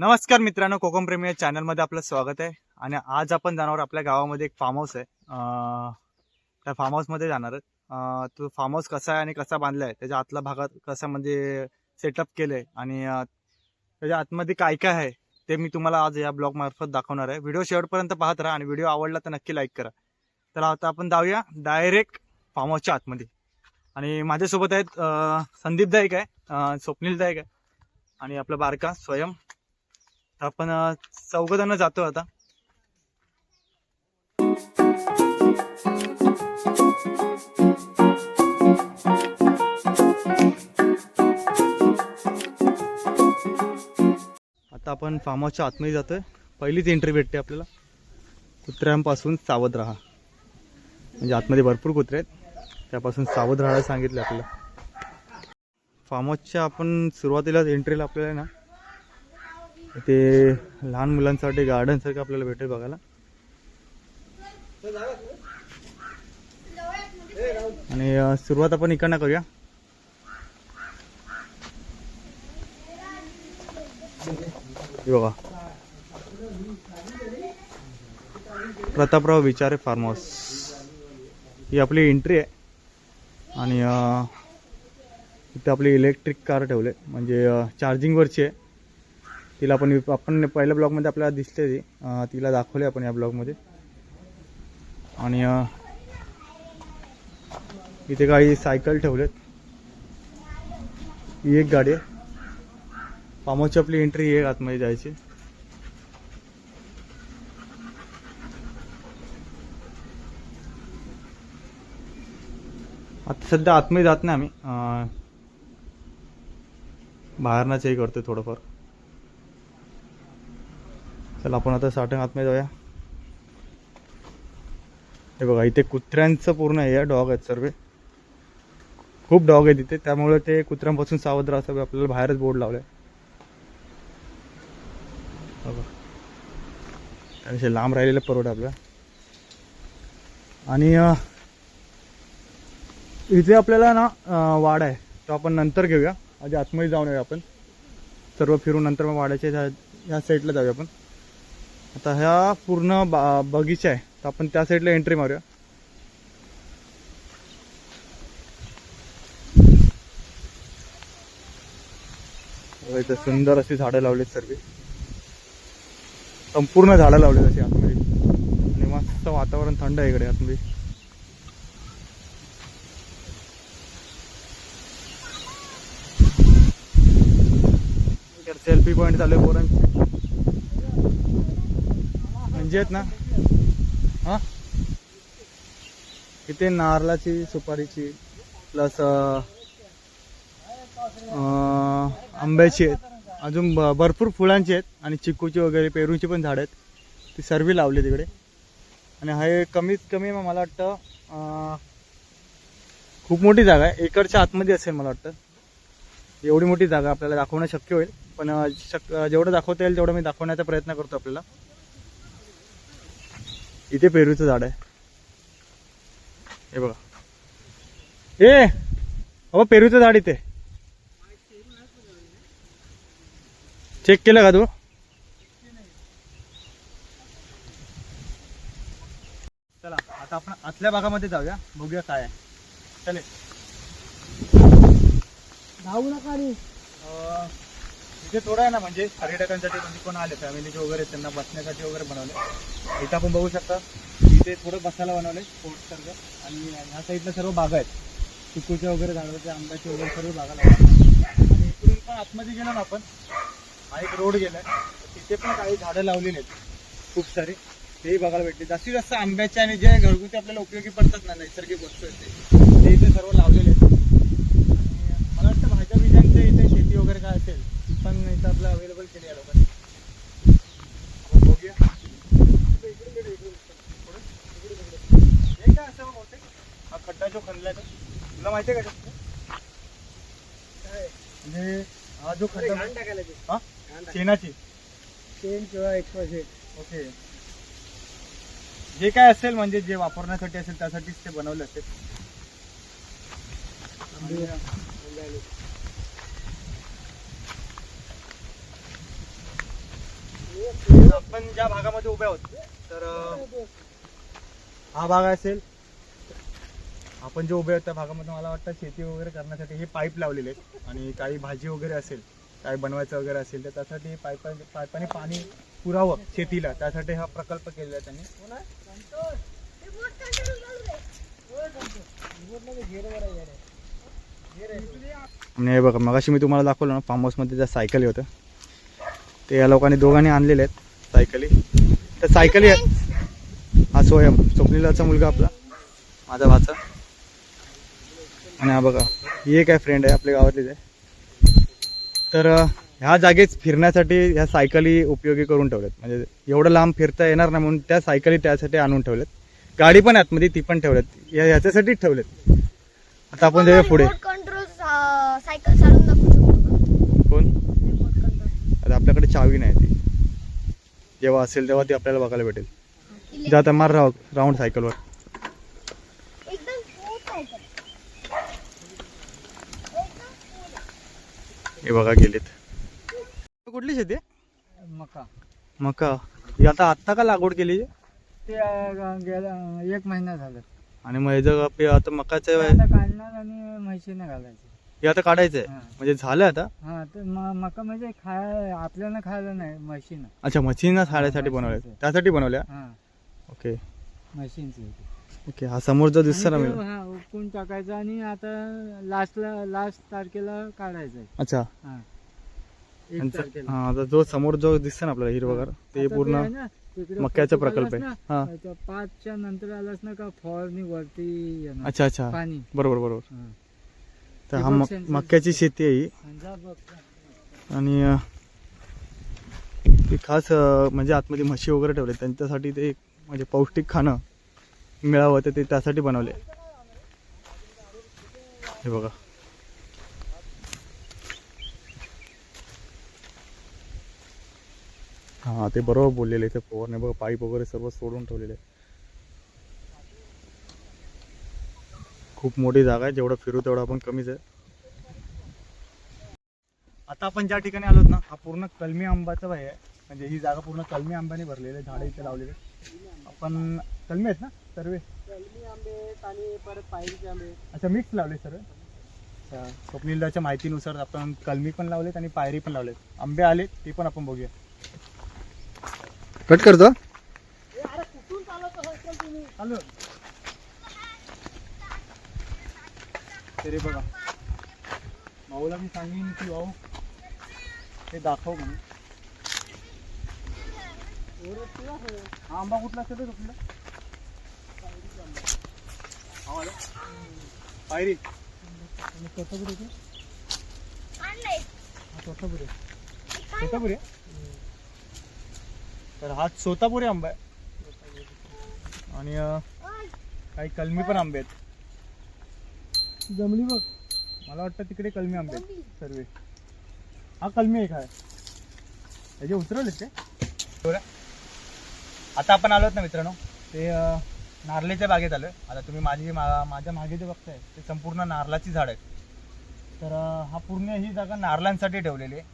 नमस्कार मित्रांनो कोकम प्रेमी या चॅनलमध्ये आपलं स्वागत आहे. आणि आज आपण जाणार आपल्या गावामध्ये एक फार्म हाऊस आहे. त्या फार्म हाऊसमध्ये जाणार तो फार्म हाऊस कसा आहे आणि कसा बांधला आहे त्याच्या आतल्या भागात कसं म्हणजे सेटअप केलं आहे आणि त्याच्या आतमध्ये काय काय आहे ते मी तुम्हाला आज या ब्लॉग मार्फत दाखवणार आहे. व्हिडिओ शेवटपर्यंत पाहत राहा आणि व्हिडिओ आवडला तर नक्की लाईक करा. तर आता आपण जाऊया डायरेक्ट फार्म हाऊसच्या आतमध्ये. आणि माझ्यासोबत आहेत संदीप दाईक आहे स्वप्नील दाईक आहे. आणि आपलं बारका स्वयं. आपण चौघजण जातो आता. आता आपण फार्म हाऊसच्या आतमध्ये जातोय. पहिलीच एंट्री भेटते आपल्याला. कुत्र्यांपासून सावध राहा. म्हणजे आतमध्ये भरपूर कुत्रे आहेत. त्यापासून सावध राहायला सांगितलं आपल्याला. फार्म हाऊसच्या आपण सुरुवातीलाच एंट्रीला आपल्याला ना ते लहान मुलांसाठी गार्डन सारखं आपल्याला भेटेल बघायला. आणि सुरुवात आपण इकडनं करूया. बघा. प्रतापराव विचारे फार्म हाऊस ही आपली एंट्री आहे. आणि इथे आपली इलेक्ट्रिक कार ठेवले म्हणजे चार्जिंगवरची आहे. तिला आपण आपण पहिल्या ब्लॉगमध्ये आपल्याला दिसले ती. तिला दाखवले आपण या ब्लॉगमध्ये. आणि इथे काही सायकल ठेवलेत. ही एक गाडी आहे. फार्म आपली एंट्री आहे आतमध्ये जायची. आता सध्या आतमध्ये जात नाही आम्ही. बाहेरनाच हे करतोय थोडंफार. चला आपण आता साठं आतमध्ये जाऊया. हे बघा इथे कुत्र्यांचं पूर्ण हे डॉग आहेत सर्व. खूप डॉग आहेत इथे त्यामुळे ते कुत्र्यांपासून सावध राहा आपल्याला बाहेरच बोर्ड लावलाय. बघा. त्यापेक्षा लांब राहिलेलं परवड आपल्या आणि इथे आपल्याला ना वाडा आहे तो आपण नंतर घेऊया. आधी आतमध्ये जाऊन येऊया आपण. सर्व फिरून नंतर मग वाड्याच्या ह्या साईडला जाऊया आपण. आता ह्या पूर्ण बा बगीचा आहे. तर आपण त्या साईडला एंट्री मारूया. इथं सुंदर अशी झाडं लावलीत सर्व. संपूर्ण झाडं लावलीत अशी आतमध्ये. आणि मस्त वातावरण थंड आहे इकडे आतमध्ये. सेल्फी पॉईंट झाले पोरांचे. म्हणजे आहेत ना? हा? इथे नारळाची सुपारीची प्लस आंब्याची आहेत. अजून भरपूर फुलांची आहेत आणि चिकूची वगैरे पेरूची पण झाडं आहेत. ती सर्व लावली तिकडे. आणि हे कमीत कमी मला वाटतं खूप मोठी जागा आहे. एकरच्या आतमध्ये असेल मला वाटतं. एवढी मोठी जागा आपल्याला दाखवणं शक्य होईल. पण शक जेवढं दाखवता येईल तेवढं मी दाखवण्याचा प्रयत्न करतो आपल्याला. इथे पेरूचं झाड आहे. हे बघा. ए अहो पेरूचं झाड इथे. चेक केलं का तू? चला आता आपण आतल्या भागामध्ये जाऊया. बघूया काय आहे. चले. धावू नका तिथे इथे थोडं आहे ना म्हणजे पर्यटकांसाठी म्हणजे कोण आले फॅमिलीचे वगैरे त्यांना बसण्यासाठी वगैरे बनवले. इथं आपण बघू शकता इथे थोडं बसायला बनवले स्पोर्ट्स सारखं आणि ह्या साईडला सर्व बागा आहेत. चिकूच्या वगैरे झाडाच्या आंब्याचे वगैरे सर्व बागा लावल्या आणि इकडून पण आतमध्ये गेलो ना आपण हा एक रोड गेलाय. तिथे पण काही झाडं लावलेली आहेत. खूप सारी. तेही बघायला भेटले जास्तीत जास्त आंब्याचे आणि जे घरगुती आपल्याला उपयोगी पडतात ना नैसर्गिक वस्तू आहेत ते. इथे सर्व लावलेले आहेत. आणि मला वाटतं भाज्या बिज्यांचे इथे शेती वगैरे काय असेल पण इथं आपलं अवेलेबल केली लोकांनी. आपण बघूया इकडे. हे काय असं बहुतेक हा खड्डा जो खणलाय तो? तुला माहिती आहे का? काय? म्हणजे हा जो अरे खड्डा घाण टाकायला ते. हा? घाण टाकायला. शेणाची? शेण किंवा एक्सपाशे ओके. जे काय असेल म्हणजे जे वापरण्यासाठी असेल त्यासाठीच ते बनवले असेल आंबे आले. आपण ज्या भागामध्ये उभे आहोत तर हा भाग असेल. आपण जे उभे आहोत त्या भागामध्ये मला वाटतं शेती वगैरे करण्यासाठी हे पाईप लावलेले आहेत. आणि काही भाजी वगैरे असेल काही बनवायचं वगैरे असेल तर त्यासाठी पाईपा पाईपाने पाणी पुरावं शेतीला. त्यासाठी हा प्रकल्प केलेला आहे त्यांनी. हे बघा मगाशी मी तुम्हाला दाखवलं ना फार्म हाऊसमध्ये ज्या सायकल होतं ते या लोकांनी दोघांनी आणलेले आहेत. सायकली. तर सायकली हा सोयम स्वप्नीलाचा मुलगा आपला. माझा भाचा. आणि हा बघा ही एक आहे फ्रेंड आहे आपल्या गावातलीच आहे. तर ह्या जागेत फिरण्यासाठी ह्या सायकली उपयोगी करून ठेवल्यात म्हणजे एवढं लांब फिरता येणार नाही म्हणून त्या सायकली त्यासाठी आणून ठेवल्यात गाडी पण आतमध्ये ती पण ठेवल्यात या ह्याच्यासाठीच ठेवल्यात आता आपण जाऊया पुढे कंट्रोल सायकल चालवून दाखवू शकतो का कोण रिमोट कंट्रोल आता आपल्याकडे चावी नाही ती. जेव्हा असेल तेव्हा ती आपल्याला बघायला भेटेल. जाता मार राव राऊंड सायकलवर. हे बघा गेलेत. कुठली शेती? मका. मका. ही आता आत्ता का लागवड केली? ते अं, गेल्या एक महिना झाला. आणि मग आता मकाचं काढणार आणि म्हशीने घालायचं. हे आता काढायचं आहे हा. म्हणजे झालं आता? हा तर म- मका म्हणजे खाय आपल्याला खायला नाही म्हशीनं अच्छा मशीन साड्यासाठी बनवल्या. त्यासाठी बनवल्या? हा. ओके मशीनची ओके हा समोर जो दिसतो ना आणि मी हा उपटून टाकायचं आणि आता लास्टला लास्ट तारखेला काढायचं अच्छा. हा. एक यांचा- तारखेला. हा आता जो समोर जो दिसतो ना आपल्याला हिरवगार ते आता पूर्ण आहे ना, तिकडे मक्याचा प्रकल्प आहे. आलास हा. ना, त्या पाचच्या नंतर आलास ना का फवारणी वरती येणार. अच्छा अच्छा. पाणी. बरोबर बरोबर. हा. तर हा मक-. मक्याची शेती आहे ही. आणि ती खास म्हणजे आतमध्ये म्हशी वगैरे ठेवले. त्यांच्यासाठी ते म्हणजे पौष्टिक खाणं मिळावं तर ते त्यासाठी बनवले. हे बघा. हा ते बरोबर बोललेले ते पोरने. बघा पाईप वगैरे सर्व सोडून ठेवलेले खूप मोठी जागा आहे. जेवढं फिरू तेवढं आपण कमीच आहे. आता आपण ज्या ठिकाणी आलोत ना हा पूर्ण कलमी आंबाचा भाई आहे. म्हणजे ही जागा पूर्ण कलमी आंब्याने भरलेली आहे. झाडं इथे लावलेले आपण कलमी आहेत ना सर्व? कलमी आंबे आणि परत पायरीचे आंबे अच्छा मिक्स लावले सर्व? स्वप्नीलदाच्या माहितीनुसार आपण कलमी पण लावलेत आणि पायरी पण लावलेत. आंबे आलेत ते पण आपण बघूया. कट करतो. हॅलो तरी बघा. भाऊला मी सांगेन की भाऊ ते दाखव म्हणून. हा आंबा कुठला असेल कुठला? पायरी? तर हा सोतापुरी आंबा आहे. आणि काही कलमी पण आंबे आहेत. जमली बघ. मला वाटतं तिकडे कलमी आंबे आहेत सर्व. हा कलमी एक आहे. त्याचे उतरवलेत ते. बरं. आता आपण आलोत ना मित्रांनो ते अं, नारळीच्या बागेत आलोय. आता तुम्ही माझी मा- माझ्या मागे जे बघताय ते संपूर्ण नारळाची झाड आहेत. तर अं, हा पूर्ण ही जागा नारळांसाठी ठेवलेली आहे.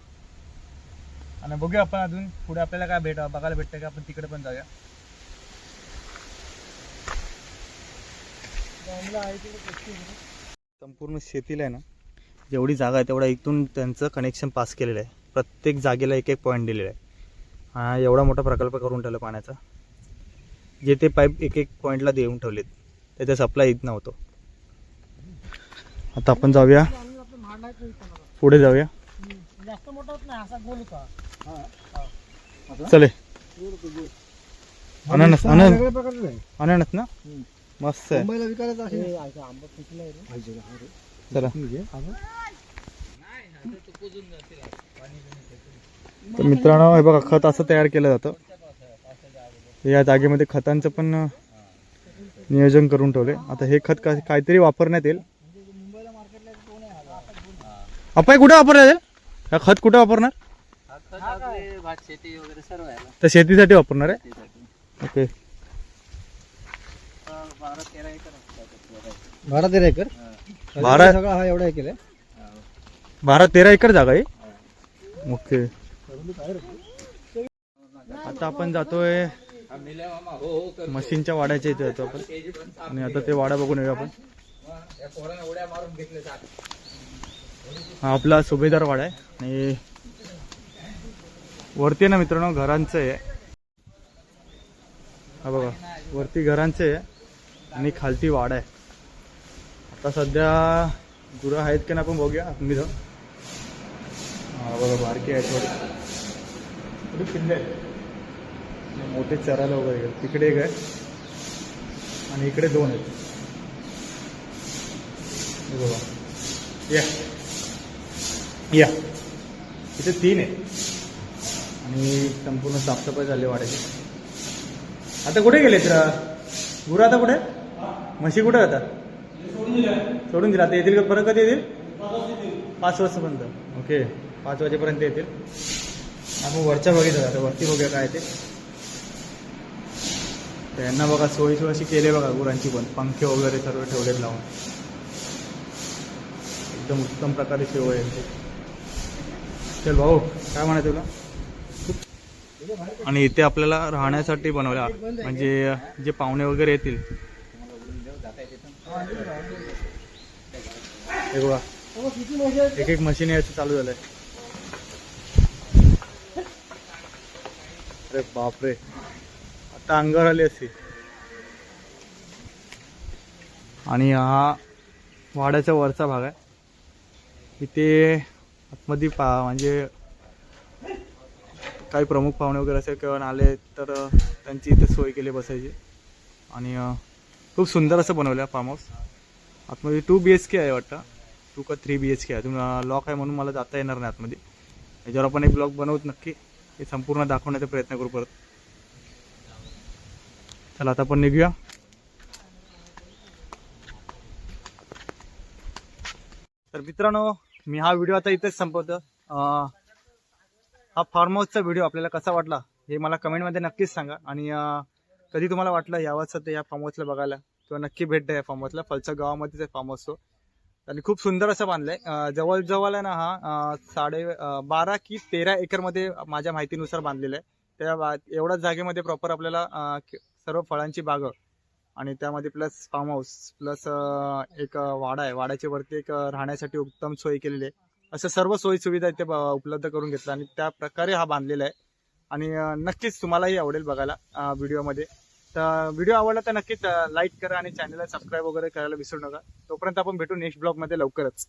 आणि बघूया आपण अजून पुढे आपल्याला काय भेट बघायला भेटतं का? आपण तिकडे पण जाऊया. जमलं आहे तिकडे संपूर्ण शेतीला आहे ना जेवढी जागा आहे तेवढा इथून त्यांचं कनेक्शन पास केलेलं आहे. प्रत्येक जागेला एक एक पॉईंट दिलेला आहे. हा एवढा मोठा प्रकल्प करून ठेवला पाण्याचा. जे ते पाईप एक एक पॉईंटला देऊन ठेवलेत. त्याचा सप्लाय येत नव्हतो आता आपण जाऊया. पुढे जाऊया. जास्त मोठा होत नाही असा गोल का चले. अननस अननस अननस ना? मस्त आहे. मुंबईला विकायला चला. तर मित्रांनो हे बघा खत असं तयार केलं जातं. या जागेमध्ये खतांचं पण अं, नियोजन करून ठेवले. आता हे खत का- काहीतरी वापरण्यात येईल. आपण कुठे वापरण्यात येईल हा खत कुठे वापरणार? भात शेती वगैरे सर्व आहे तर शेतीसाठी वापरणार आहे? ओके बारा तेरा एकर बारा तेरा एकर बारा- सगळा हा एवढा एकर आहे. बारा तेरा एकर जागा आहे? ओके. आता आपण जातोय मशीनच्या वाड्याच्या इथे जातो आपण. आणि आता ते वाडा बघून येऊया आपण. हा आपला सुभेदार वाडा आहे. आणि वरती ना मित्रांनो घरांचं आहे. हा बघा वरती घरांचं आहे आणि खालती वाडा आहे. आता सध्या गुरं आहेत की नाही आपण बघूया. तुम्ही जाऊ बघा बारकी आहे थोडे. थोडी पिल्ले आहेत. मोठे चरायला वगैरे गेले तिकडे एक आहे आणि इकडे दोन आहेत. बघा. या. या. इथे तीन आहे आणि संपूर्ण साफसफाई झाली वाड्याची. आता कुठे गेले तर गुरं आता कुठे? म्हशी कुठे आता? सोडून दिला. आता येतील का परत कधी येतील? पाच वाजतापर्यंत. ओके. पाच वाजेपर्यंत येतील. आपण वरच्या बघितलं आता वरती बघूया काय ते. त्यांना बघा सोयी सोय अशी केली बघा गुरांची पण. पंखे वगैरे सर्व ठेवलेत लावून. एकदम उत्तम प्रकारे सेवा आहे चल भाऊ काय म्हणाय तुला? आणि इथे आपल्याला राहण्यासाठी बनवल्या. म्हणजे जे पाहुणे वगैरे येतील हे बघा. एक एक मशीन यायचं चालू झालंय. अरे बापरे. आता अंगावर आली असती आणि हा वाड्याचा वरचा भाग आहे. इथे आतमध्ये पा म्हणजे काही प्रमुख पाहुणे वगैरे असेल किंवा आले तर त्यांची इथे सोय केली बसायची. आणि खूप सुंदर असं बनवलं फार्म हाऊस आतमध्ये टू बी एच के आहे वाटतं. टू का थ्री बी एच के आहे. तुम्ही लॉक आहे म्हणून मला जाता येणार नाही आतमध्ये. याच्यावर आपण एक ब्लॉक बनवत नक्की. हे संपूर्ण दाखवण्याचा प्रयत्न करू परत. चला आता आपण निघूया. तर मित्रांनो मी हा व्हिडिओ आता इथेच संपवतो. हा फार्म हाऊसचा व्हिडिओ आपल्याला कसा वाटला हे मला कमेंटमध्ये नक्कीच सांगा. आणि कधी तुम्हाला वाटलं यावं तर या फार्म हाऊसला बघायला? किंवा नक्की भेट द्या या फार्म हाऊसला फलचा गावामध्येच आहे फार्म हाऊस तो. आणि खूप सुंदर असं बांधलंय. जवळजवळ आहे ना हा साडे बारा की तेरा एकरमध्ये माझ्या माहितीनुसार बांधलेलं आहे. त्या एवढ्या एवढ्याच जागेमध्ये प्रॉपर आपल्याला सर्व फळांची बागं आणि त्यामध्ये प्लस फार्म हाऊस प्लस एक वाडा आहे. वाड्याच्या वरती एक राहण्यासाठी उत्तम सोय केलेली आहे. असं सर्व सोयी सुविधा इथे उपलब्ध करून घेतला आणि त्या प्रकारे हा बांधलेला आहे. आणि नक्कीच तुम्हालाही आवडेल बघायला व्हिडिओमध्ये तर व्हिडिओ आवडला तर नक्कीच लाईक करा आणि चॅनलला सबस्क्राईब वगैरे करायला विसरू नका. तोपर्यंत आपण भेटू नेक्स्ट ब्लॉगमध्ये लवकरच.